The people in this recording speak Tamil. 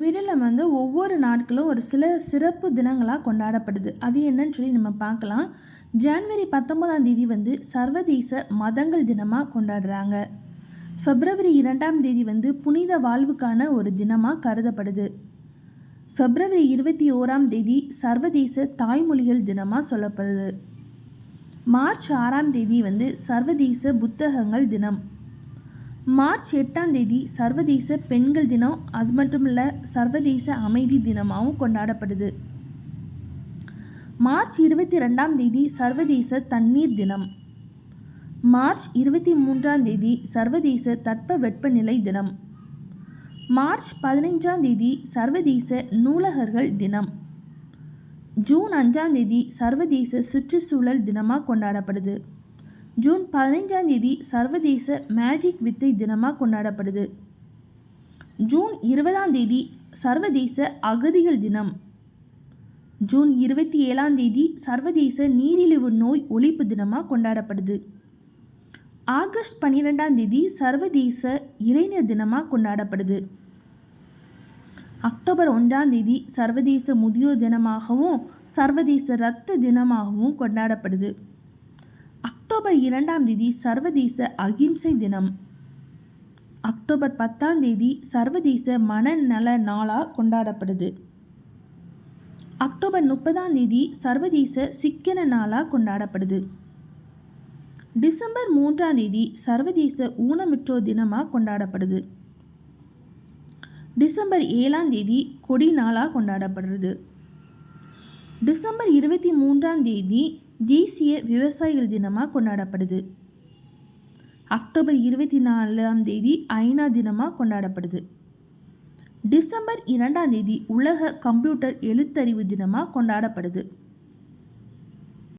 விடலம் வந்து ஒவ்வொரு நாட்களும் ஒரு சில சிறப்பு தினங்களாக கொண்டாடப்படுது. அது என்னன்னு சொல்லி நம்ம பார்க்கலாம். ஜான்வரி பத்தொன்பதாம் தேதி வந்து சர்வதேச மதங்கள் தினமாக கொண்டாடுறாங்க. ஃபெப்ரவரி இரண்டாம் தேதி வந்து புனித வாழ்வுக்கான ஒரு தினமாக கருதப்படுது. ஃபெப்ரவரி இருபத்தி ஓராம் தேதி சர்வதேச தாய்மொழிகள் தினமாக சொல்லப்படுது. மார்ச் ஆறாம் தேதி வந்து சர்வதேச புத்தகங்கள் தினம். மார்ச் எட்டாம் தேதி சர்வதேச பெண்கள் தினம் அது மட்டும் இல்லை சர்வதேச அமைதி தினமாகவும் கொண்டாடப்படுது. மார்ச் இருபத்தி ரெண்டாம் தேதி சர்வதேச தண்ணீர் தினம். மார்ச் இருபத்தி மூன்றாம் தேதி சர்வதேச தட்ப வெப்பநிலை தினம். மார்ச் பதினைஞ்சாம் தேதி சர்வதேச நூலகர்கள் தினம். ஜூன் அஞ்சாம் தேதி சர்வதேச சுற்றுச்சூழல் தினமாக கொண்டாடப்படுது. ஜூன் பதினைஞ்சாம் தேதி சர்வதேச மேஜிக் வித்தை தினமாக கொண்டாடப்படுது. ஜூன் இருபதாம் தேதி சர்வதேச அகதிகள் தினம். ஜூன் இருபத்தி ஏழாம் தேதி சர்வதேச நீரிழிவு நோய் ஒழிப்பு தினமாக கொண்டாடப்படுது. ஆகஸ்ட் பன்னிரெண்டாம் தேதி சர்வதேச இளைஞர் தினமாக கொண்டாடப்படுது. அக்டோபர் ஒன்றாம் தேதி சர்வதேச முதியோர் தினமாகவும் சர்வதேச இரத்த தினமாகவும் கொண்டாடப்படுது. அக்டோபர் இரண்டாம் தேதி சர்வதேச அகிம்சை தினம். அக்டோபர் பத்தாம் தேதி சர்வதேச மனநல நாளாக கொண்டாடப்படுது. அக்டோபர் முப்பதாம் தேதி சர்வதேச சிக்கன நாளாக கொண்டாடப்படுது. டிசம்பர் மூன்றாம் தேதி சர்வதேச ஊனமுற்றோர் தினமாக கொண்டாடப்படுது. டிசம்பர் ஏழாம் தேதி கொடி நாளாக கொண்டாடப்படுறது. டிசம்பர் இருபத்தி மூன்றாம் தேதி தேசிய விவசாயிகள் தினமாக கொண்டாடப்படுது. அக்டோபர் இருபத்தி நாலாம் தேதி ஐநா தினமாக கொண்டாடப்படுது. டிசம்பர் இரண்டாம் தேதி உலக கம்ப்யூட்டர் எழுத்தறிவு தினமாக கொண்டாடப்படுது.